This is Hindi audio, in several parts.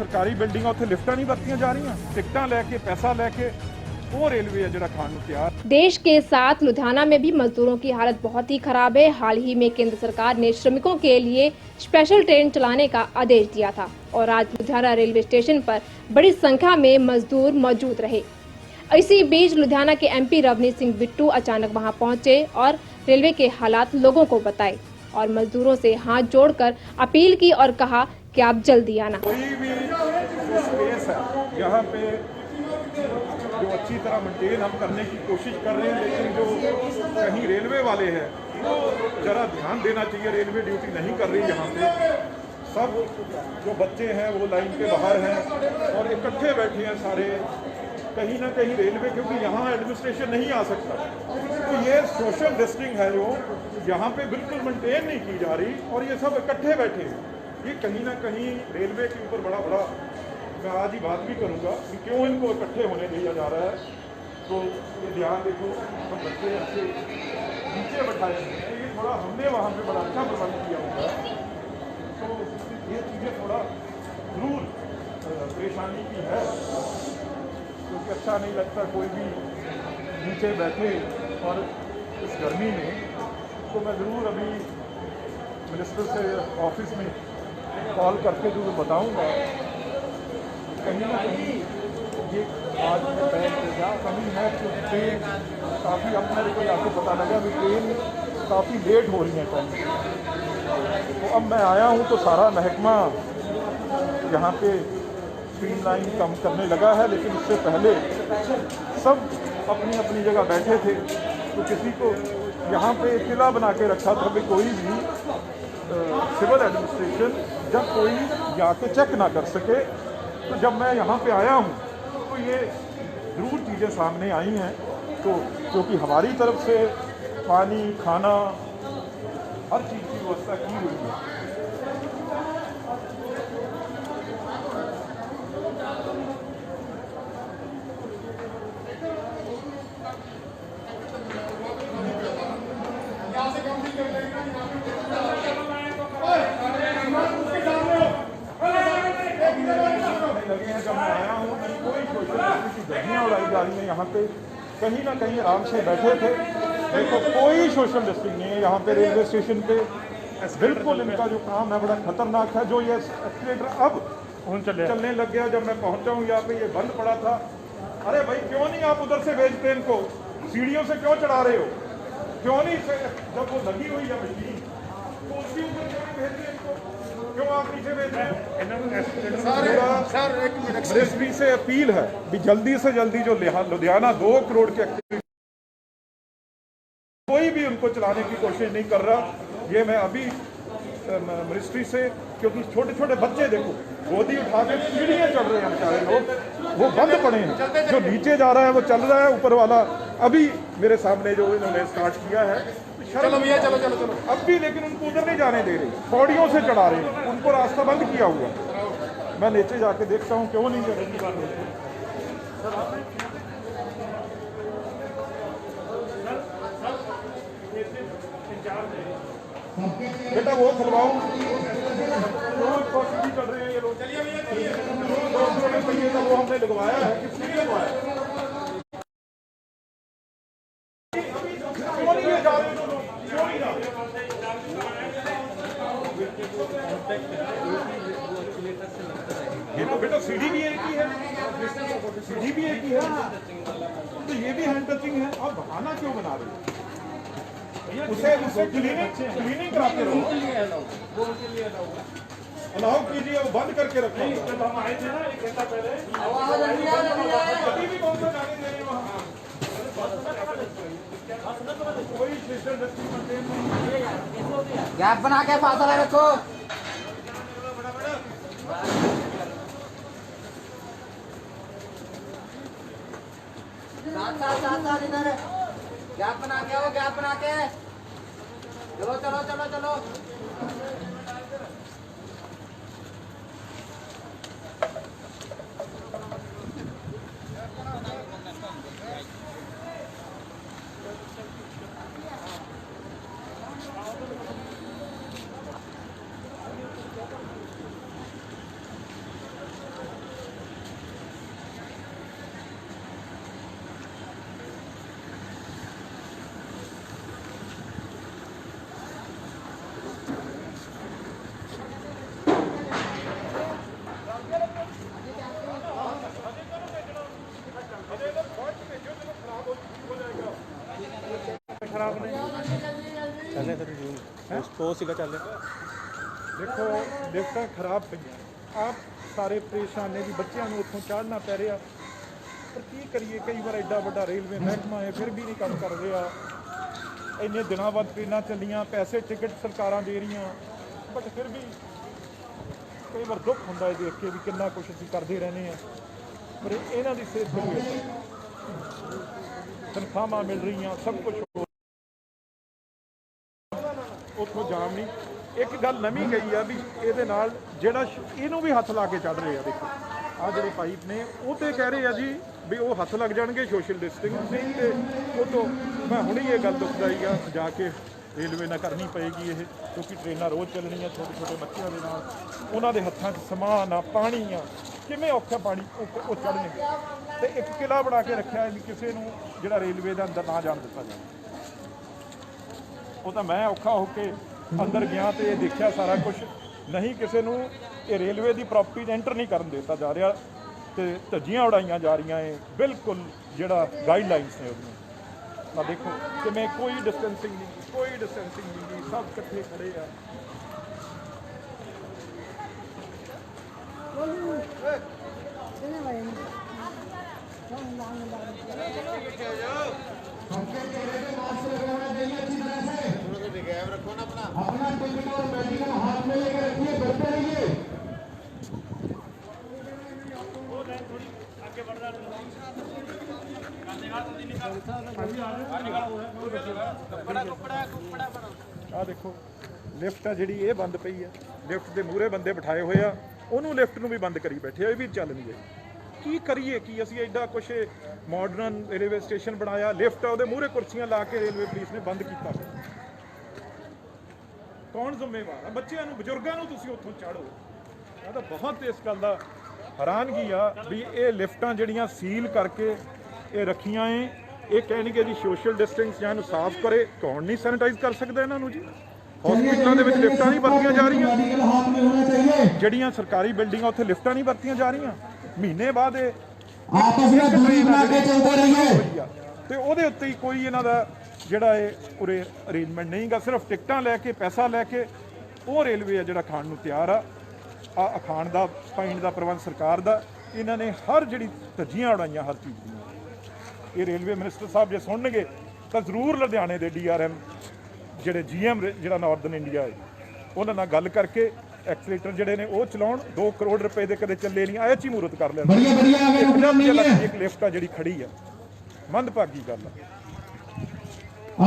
ਸਰਕਾਰੀ ਬਿਲਡਿੰਗਾਂ ਉੱਥੇ ਲਿਫਟਾਂ ਨਹੀਂ ਵਰਤੀਆਂ ਜਾ ਰਹੀਆਂ ਟਿਕਟਾਂ ਲੈ ਕੇ ਪੈਸਾ ਲੈ ਕੇ ਉਹ ਰੇਲਵੇ ਹੈ ਜਿਹੜਾ ਖਾਣ ਨੂੰ ਤਿਆਰ देश के साथ लुधियाना में भी मजदूरों की हालत बहुत ही खराब है हाल ही में केंद्र सरकार ने श्रमिकों के लिए स्पेशल ट्रेन चलाने का आदेश दिया था और आज लुधियाना रेलवे स्टेशन पर बड़ी संख्या में मजदूर मौजूद रहे इसी बीच लुधियाना के एमपी रवनीत सिंह बिट्टू अचानक वहां पहुंचे और रेलवे के हालात लोगों को बताए और मजदूरों से हाथ जोड़कर अपील की और कहा कि आप जल्दी आना। कोई भी स्पेस है यहाँ पे जो अच्छी तरह मेंटेन हम करने की कोशिश कर रहे हैं, लेकिन जो कहीं रेलवे वाले हैं वो जरा ध्यान देना चाहिए रेलवे ड्यूटी नहीं कर रही यहाँ पे। सब जो बच्चे हैं, वो लाइन के बाहर हैं और इकट्ठे बैठे हैं सारे। कहीं ना कहीं रेलवे क्योंकि यहाँ एडमिनिस्ट्रेशन नहीं आ सकता। तो ये सोशल डिस्टिंग है जो, यहाँ पे बिल्कुल मेंटेन नहीं की जा रही और ये सब इकट्ठे बैठे हैं। ये कहीं ना कहीं रेलवे के ऊपर बड़ा बड़ा मैं आज ही बात भी करूँगा कि क्यों इनको इकट्ठे होने दिया जा रहा है। तो ये ध्यान देखो, हम बच्चे अच्छे नीचे बैठाए तो ये थोड़ा हमने वहाँ पे बड़ा अच्छा प्रबंध किया हुआ है। तो ये चीज़ें थोड़ा ज़रूर परेशानी की है। क्योंकि तो अच्छा नहीं लगता कोई भी नीचे बैठे और इस गर्मी में। तो मैं ज़रूर अभी मिनिस्टर से ऑफ़िस में कॉल करके ज़रूर बताऊँगा, कहीं ना कहीं ये आज में बैंक जा कमी है कि ट्रेन काफ़ी अब मेरे को जाके पता लगा कि ट्रेन काफ़ी लेट हो रही है टाइम तो अब मैं आया हूँ तो सारा महकमा यहाँ पे स्ट्रीम लाइन कम करने लगा है, लेकिन उससे पहले सब अपनी अपनी जगह बैठे थे। तो किसी को यहाँ पे किला बना के रखा था कि कोई भी सिविल एडमिनिस्ट्रेशन जब कोई जाके चेक ना कर सके तो जब मैं यहाँ पे आया हूँ तो ये ज़रूर चीज़ें सामने आई हैं। तो क्योंकि हमारी तरफ़ से पानी, खाना, हर चीज़ की व्यवस्था की हुई है लगे हैं जब मैं आया हूँ कि कोई सोशल की रही हैं यहाँ पे कहीं ना कहीं आराम से बैठे थे। देखो कोई सोशल डिस्ट्रिक्ट नहीं है यहाँ पे रेलवे स्टेशन पे। बिल्कुल इनका जो काम है बड़ा खतरनाक है। जो ये एक्सीटर अब चले? चलने लग गया जब मैं पहुँचा हूँ यहाँ पे ये बंद पड़ा था। अरे भाई क्यों नहीं आप उधर से भेजते इनको? सीढ़ियों से क्यों चढ़ा रहे हो? क्यों नहीं जब वो लगी हुई है मशीन तो उसके ऊपर क्यों नहीं भेजते इनको? क्यों आप नीचे भेज रहे हो? सर मिनिस्ट्री से अपील है कि जल्दी से जल्दी जो लुधियाना दो करोड़ के एक्टिविटी कोई भी उनको चलाने की कोशिश नहीं कर रहा। ये मैं अभी मिनिस्ट्री से क्योंकि छोटे छोटे बच्चे देखो गोदी उठा के सीढ़ियाँ चढ़ रहे हैं बेचारे लोग। वो बंद पड़े हैं। जो नीचे जा रहा है वो चल रहा है ऊपर वाला। अभी मेरे सामने जो इन्होंने स्टार्ट किया है चलो भैया चलो चलो चलो। अब भी लेकिन उनको उधर नहीं जाने दे रहे। पौड़ियों से चढ़ा रहे हैं। उनको रास्ता बंद किया हुआ है। मैं नीचे जाके देखता हूँ क्यों नहीं चढ़े बेटा वो हमने लगवाया है लगवाया ये हैं तो बेटा सीढ़ी भी एक ही है। सीढ़ी भी एक ही है। तो ये भी हैंड टचिंग है। आप बहाना क्यों बना रहे हो? उसे उसे क्लीनिंग क्लीनिंग कराते रहो। अलाउ कीजिए वो बंद करके रखो। जब हम आए थे ना एक घंटा पहले अभी भी कौन सा जाने दे रहे हैं वहाँ? नहीं गैप बना के फासला रखो। साथ साथ साथ साथ इधर गैप बना के आओ गैप बना के चलो चलो चलो चलो ਖਰਾਬ ਨੇ। ਚੱਲੇ ਫਿਰ ਜੀ ਉਸ ਉਹ ਸੀਗਾ ਚੱਲੇ। ਦੇਖੋ ਲਿਫਟਾਂ ਖਰਾਬ ਪਈਆਂ ਆਪ ਸਾਰੇ ਪਰੇਸ਼ਾਨ ਨੇ ਵੀ ਬੱਚਿਆਂ ਨੂੰ ਉੱਥੋਂ ਚੜ੍ਹਨਾ ਪੈ ਰਿਹਾ। ਪਰ ਕੀ ਕਰੀਏ ਕਈ ਵਾਰ ਐਡਾ ਵੱਡਾ ਰੇਲਵੇ ਮਹਿਕਮਾ ਹੈ ਫਿਰ ਵੀ ਨਹੀਂ ਕੰਮ ਕਰ ਰਿਹਾ। ਇੰਨੇ ਦਿਨਾਂ ਬਾਅਦ ਟ੍ਰੇਨਾਂ ਚੱਲੀਆਂ ਪੈਸੇ ਟਿਕਟ ਸਰਕਾਰਾਂ ਦੇ ਰਹੀਆਂ। ਬਟ ਫਿਰ ਵੀ ਕਈ ਵਾਰ ਦੁੱਖ ਹੁੰਦਾ ਹੈ ਦੇਖ ਕੇ ਵੀ ਕਿੰਨਾ ਕੁਝ ਅਸੀਂ ਕਰਦੇ ਰਹਿੰਦੇ ਆ ਪਰ ਇਹਨਾਂ ਦੀ ਸਿਹਤ। ਤਨਖਾਹਾਂ ਮਿਲ ਰਹੀਆਂ ਸਭ ਕੁਝ ਉੱਥੋਂ ਜਾਮ ਨਹੀਂ। ਇੱਕ ਗੱਲ ਨਵੀਂ ਗਈ ਆ ਵੀ ਇਹਦੇ ਨਾਲ ਜਿਹੜਾ ਸ਼- ਇਹਨੂੰ ਵੀ ਹੱਥ ਲਾ ਕੇ ਚੜ ਰਹੇ ਆ ਦੇਖੋ। ਆ ਜਿਹੜੇ ਪਾਈਪ ਨੇ, ਉਹ ਤੇ ਕਹਿ ਰਹੇ ਆ ਜੀ ਵੀ ਉਹ ਹੱਥ ਲੱਗ ਜਾਣਗੇ ਸੋਸ਼ਲ ਡਿਸਟੈਂਸਿੰਗ ਤੇ ਉਹ ਤੋਂ ਮੈਂ ਹੁਣੇ ਇਹ ਗੱਲ ਦੁਖਦਾਈ ਆ, ਜਾ ਕੇ ਰੇਲਵੇ ਨਾਲ ਕਰਨੀ ਪਏਗੀ ਇਹ, ਕਿਉਂਕਿ ਟ੍ਰੇਨਾਂ ਰੋਜ਼ ਚੱਲਣੀਆਂ ਛੋਟੇ ਛੋਟੇ ਬੱਚਿਆਂ ਦੇ ਨਾਲ। ਉਹਨਾਂ ਦੇ ਹੱਥਾਂ 'ਚ ਸਮਾਨ ਆ, ਪਾਣੀ ਆ, ਕਿਵੇਂ ਔਖਾ ਪਾਣੀ ਉਹ ਉਹ ਚੜ੍ਹਨੇ। ਤੇ ਇੱਕ ਕਿਲਾ ਬਣਾ ਕੇ ਰੱਖਿਆ ਵੀ ਕਿਸੇ ਨੂੰ ਜਿਹੜਾ ਰੇਲਵੇ ਦੇ ਅੰਦਰ ਨਾ ਜਾਣ ਦਿੱਤਾ ਜਾਵੇ। ਉਹ ਤਾਂ ਮੈਂ ਔਖਾ ਹੋ ਕੇ ਅੰਦਰ ਗਿਆ ਤੇ ਇਹ ਦੇਖਿਆ ਸਾਰਾ ਕੁਝ ਨਹੀਂ ਕਿਸੇ ਨੂੰ ਇਹ ਰੇਲਵੇ ਦੀ ਪ੍ਰਾਪਰਟੀ 'ਚ ਐਂਟਰ ਨਹੀਂ ਕਰਨ ਦਿੱਤਾ ਜਾ ਰਿਹਾ ਤੇ ਧੱਜੀਆਂ ਉਡਾਈਆਂ ਜਾ ਰਹੀਆਂ ਏ ਬਿਲਕੁਲ ਜਿਹੜਾ ਗਾਈਡਲਾਈਨਸ ਨੇ ਉਹਦੀਆਂ ਤਾਂ ਦੇਖੋ, ਕਿਵੇਂ ਕੋਈ ਡਿਸਟੈਂਸਿੰਗ ਨਹੀਂ, ਕੋਈ ਡਿਸਟੈਂਸਿੰਗ ਨਹੀਂ, ਸਭ ਇਕੱਠੇ ਖੜੇ ਆ। ਆ ਦੇਖੋ, ਲਿਫਟ ਆ ਜਿਹੜੀ, ਇਹ ਬੰਦ ਪਈ ਆ। ਲਿਫਟ ਦੇ ਮੂਹਰੇ ਬੰਦੇ ਬਿਠਾਏ ਹੋਏ ਆ। ਉਹਨੂੰ ਲਿਫਟ ਨੂੰ ਵੀ ਬੰਦ ਕਰੀ ਬੈਠੇ ਆ, ਇਹ ਵੀ ਚੱਲ ਨਹੀਂ ਰਹੀ। ਕੀ ਕਰੀਏ, ਕੀ ਅਸੀਂ ਐਡਾ ਕੁਛ ਮਾਡਰਨ ਰੇਲਵੇ ਸਟੇਸ਼ਨ ਬਣਾਇਆ, ਲਿਫਟ ਆ, ਉਹਦੇ ਮੂਹਰੇ ਕੁਰਸੀਆਂ ਲਾ ਕੇ ਰੇਲਵੇ ਪੁਲਿਸ ਨੇ ਬੰਦ ਕੀਤਾ। ਕੌਣ ਜ਼ਿੰਮੇਵਾਰ ਆ? ਬੱਚਿਆਂ ਨੂੰ, ਬਜ਼ੁਰਗਾਂ ਨੂੰ ਤੁਸੀਂ ਉੱਥੋਂ ਚਾੜੋ। ਇਹ ਤਾਂ ਬਹੁਤ ਇਸ ਗੱਲ ਦਾ ਹੈਰਾਨਗੀ ਆ ਵੀ ਇਹ ਲਿਫਟਾਂ ਜਿਹੜੀਆਂ ਸੀਲ ਕਰਕੇ ਇਹ ਰੱਖੀਆਂ ਏ ਇਹ ਕਹਿਣਗੇ ਜੀ ਸੋਸ਼ਲ ਡਿਸਟੈਂਸ ਜਾਂ ਨੂੰ ਸਾਫ਼ ਕਰੇ ਕੌਣ ਨਹੀਂ ਸੈਨੀਟਾਈਜ਼ ਕਰ ਸਕਦਾ ਇਹਨਾਂ ਨੂੰ ਜੀ? ਹਸਪੀਟਲਾਂ ਦੇ ਵਿੱਚ ਲਿਫਟਾਂ ਨਹੀਂ ਵਰਤੀਆਂ ਜਾ ਰਹੀਆਂ। ਜਿਹੜੀਆਂ ਸਰਕਾਰੀ ਬਿਲਡਿੰਗਾਂ ਉੱਥੇ ਲਿਫਟਾਂ ਨਹੀਂ ਵਰਤੀਆਂ ਜਾ ਰਹੀਆਂ। ਮਹੀਨੇ ਬਾਅਦ ਇਹ ਆਪਸ ਤੇ ਉਹਦੇ ਉੱਤੇ ਹੀ ਕੋਈ ਇਹਨਾਂ ਦਾ ਜਿਹੜਾ ਇਹ ਉਰੇ ਅਰੇਂਜਮੈਂਟ ਨਹੀਂ ਗਾ ਸਿਰਫ ਟਿਕਟਾਂ ਲੈ ਕੇ ਪੈਸਾ ਲੈ ਕੇ ਉਹ ਰੇਲਵੇ ਆ ਜਿਹੜਾ ਖਾਣ ਨੂੰ ਤਿਆਰ ਆ। ਆ ਖਾਣ ਦਾ ਪਾਈਣ ਦਾ ਪ੍ਰਬੰਧ ਸਰਕਾਰ ਦਾ। ਇਹਨਾਂ ਨੇ ਹਰ ਜਿਹੜੀ ਧੱਜੀਆਂ ਉਡਾਈਆਂ ਹਰ ਚੀਜ਼ ਇਹ ਰੇਲਵੇ ਮਿਨਿਸਟਰ ਸਾਹਿਬ ਜੇ ਸੁਣਨਗੇ ਤਾਂ ਜ਼ਰੂਰ ਲੁਧਿਆਣੇ ਦੇ ਡੀਆਰਐਮ ਜਿਹੜੇ ਜੀਐਮ ਜਿਹੜਾ ਨਾਰਦਨ ਇੰਡੀਆ ਹੈ ਉਹਨਾਂ ਨਾਲ ਗੱਲ ਕਰਕੇ ਐਕਸਲੇਟਰ ਜਿਹੜੇ ਨੇ ਉਹ ਚਲਾਉਣ। 2 ਕਰੋੜ ਰੁਪਏ ਦੇ ਕਦੇ ਚੱਲੇ ਨਹੀਂ ਆਇਆ ਚੀ ਮੂਰਤ ਕਰ ਲਿਆ ਬੜੀਆ ਬੜੀਆ ਆਵੇ ਹੁਕਮ ਨਹੀਂ ਹੈ। ਇੱਕ ਲਿਫਟ ਆ ਜਿਹੜੀ ਖੜੀ ਆ। ਮੰਦਭਾਗੀ ਗੱਲ ਆ।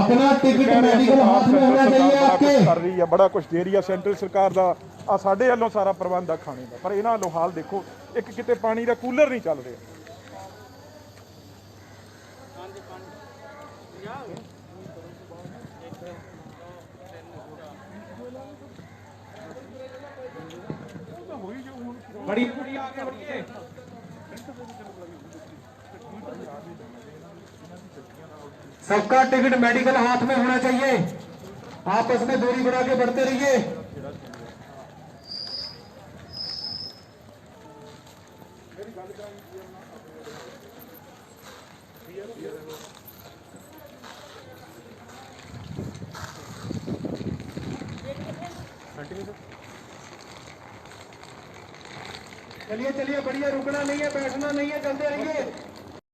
ਆਪਣਾ ਟਿਕਟ ਮੈਡੀਕਲ ਹੱਥ ਵਿੱਚ ਹੋਣਾ ਚਾਹੀਏ ਆਪਕੇ। ਕਰ ਰਹੀ ਆ ਬੜਾ ਕੁਝ ਦੇ ਰਹੀ ਆ। ਸੈਂਟਰ ਸਰਕਾਰ ਦਾ ਆ ਸਾਡੇ ਵੱਲੋਂ ਸਾਰਾ ਪ੍ਰਬੰਧ ਆ ਖਾਣੇ ਦਾ। ਪਰ ਇਹਨਾਂ ਵੱਲੋਂ ਹਾਲ ਦੇਖੋ ਇੱਕ ਕਿਤੇ ਪਾਣੀ ਦਾ ਕੂਲਰ ਨਹੀਂ ਚੱਲ ਰਿਹਾ। बड़ी सबका टिकट मेडिकल हाथ में होना चाहिए। आपस में दूरी बढ़ा के बढ़ते रहिए। चलिए चलिए बढ़िया रुकना नहीं है बैठना नहीं है चलते रहिए।